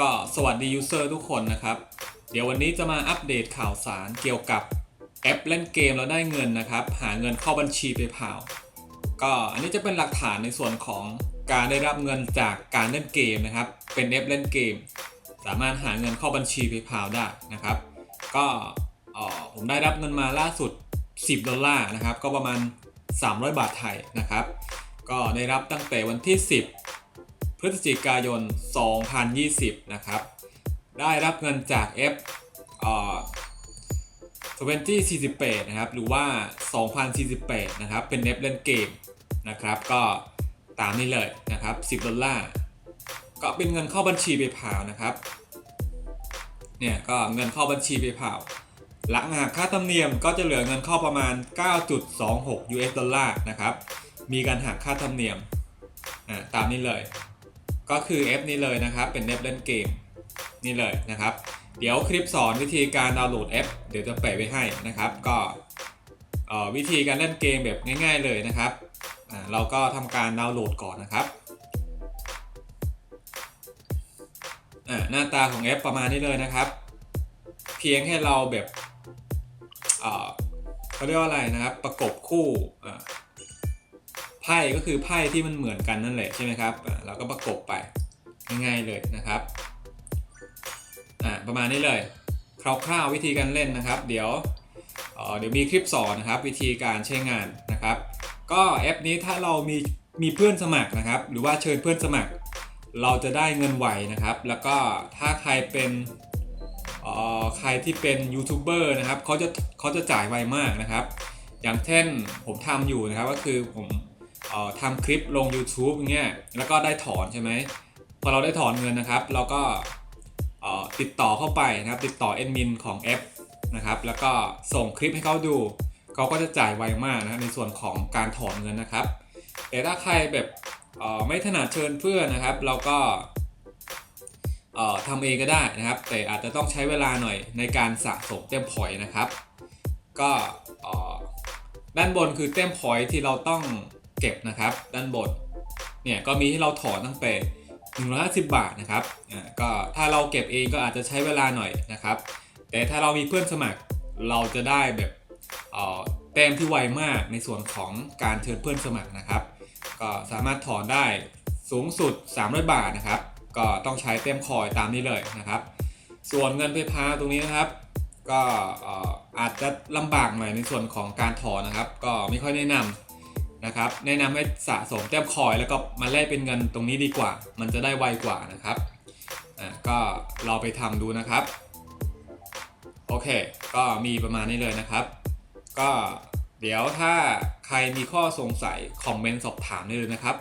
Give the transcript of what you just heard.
ก็สวัสดียูเซอร์ทุกคนนะครับ เดี๋ยววันนี้จะมาอัปเดตข่าวสารเกี่ยวกับแอปเล่นเกมแล้วได้เงินนะครับ หาเงินเข้าบัญชีไปเผาก็อันนี้จะเป็นหลักฐานในส่วนของการได้รับเงินจากการเล่นเกมนะครับ เป็นแอปเล่นเกม สามารถหาเงินเข้าบัญชีไปเผาได้นะครับ ก็ผมได้รับเงินมาล่าสุด 10 ดอลลาร์นะครับ ก็ประมาณ 300 บาทไทยนะครับ ก็ได้รับตั้งแต่วันที่ 10 พฤศจิกายน 2020 นะครับ ได้รับเงินจาก F เอ่อ2048 นะครับ หรือว่า 2048 นะครับ เป็น F เล่นเกมนะครับ ก็ตามนี้เลยนะครับ 10 ดอลลาร์ ก็เป็นเงินเข้าบัญชีไปเผานะครับ เนี่ยก็เงินเข้าบัญชีไปเผาหลังหักค่าธรรมเนียมก็จะเหลือเงินเข้าประมาณ 9.26 US ดอลลาร์นะครับ มีการหักค่าธรรมเนียม อ่า ตามนี้เลย ก็คือ F นี้เลยนะครับ เป็น F เล่นเกมนี่เลยนะครับ เดี๋ยวคลิปสอนวิธีการดาวน์โหลด F เดี๋ยวจะแปะไว้ให้นะครับ ก็วิธีการเล่นเกมแบบง่าย ๆเลยนะครับเราก็ทำการดาวน์โหลดก่อนนะครับหน้าตาของ F ประมาณนี้เลยนะครับ เพียงแค่เราแบบเขาเรียกว่าอะไรนะครับ ประกบคู่ ไพ่ก็คือไพ่ที่มันเหมือนกันนั่นแหละใช่ไหมครับเราก็ประกบไปง่ายๆเลยนะครับอ่าประมาณนี้เลยคร่าวๆวิธีการเล่นนะครับ เดี๋ยวเเดี๋ยวมีคลิปสอนนะครับ วิธีการใช้งานนะครับ ก็แอปนี้ถ้าเรามีมีเพื่อนสมัครนะครับ หรือว่าเชิญเพื่อนสมัคร เราจะได้เงินไหวนะครับ แล้วก็ถ้าใครเป็นอ่อใครที่เป็นยูทูบเบอร์นะครับเขาจะเขาจะจ่ายไวมากนะครับ อย่างเช่นผมทำอยู่นะครับก็คือผม เอ่อทำคลิปลง YouTube อย่างเงี้ยแล้วก็ได้ถอนใช่ไหมพอเราได้ถอนเงินนะครับ เราก็เอ่อติดต่อเข้าไปนะครับ ติดต่อแอดมินของแอปนะครับ แล้วก็ส่งคลิปให้เขาดูเขาก็จะจ่ายไวมากนะในส่วนของการถอนเงินนะครับ แต่ถ้าใครแบบไม่ถนัดเชิญเพื่อนนะครับ เราก็ทำเองก็ได้นะครับ แต่อาจจะต้องใช้เวลาหน่อยในการสะสมเต็มพอยนะครับ ก็ด้านบนคือเต็มพอยที่เราต้อง เก็บนะครับ ด้านบนเนี่ยก็มีให้เราถอนตั้งแต่150 บาทนะครับอ่าก็ถ้าเราเก็บเองก็อาจจะใช้เวลาหน่อยนะครับ แต่ถ้าเรามีเพื่อนสมัครเราจะได้แบบอ่อแต้มที่ไวมากในส่วนของการเชิญเพื่อนสมัครนะครับ ก็สามารถถอนได้สูงสุด 300 บาทนะครับ ก็ต้องใช้เต็มคอยตามนี้เลยนะครับ ส่วนเงินเพย์พาตรงนี้นะครับ ก็อ่ออาจจะลำบากหน่อยในส่วนของการถอนนะครับ ก็ไม่ค่อยแนะนำ นะครับ แนะนำให้สะสมแต้มคอยแล้วก็มาแลกเป็นเงินตรงนี้ดีกว่า มันจะได้ไวกว่านะครับอ่าก็เราไปทำดูนะครับ โอเค ก็มีประมาณนี้เลยนะครับ ก็เดี๋ยวถ้าใครมีข้อสงสัย คอมเมนต์สอบถามได้เลยนะครับ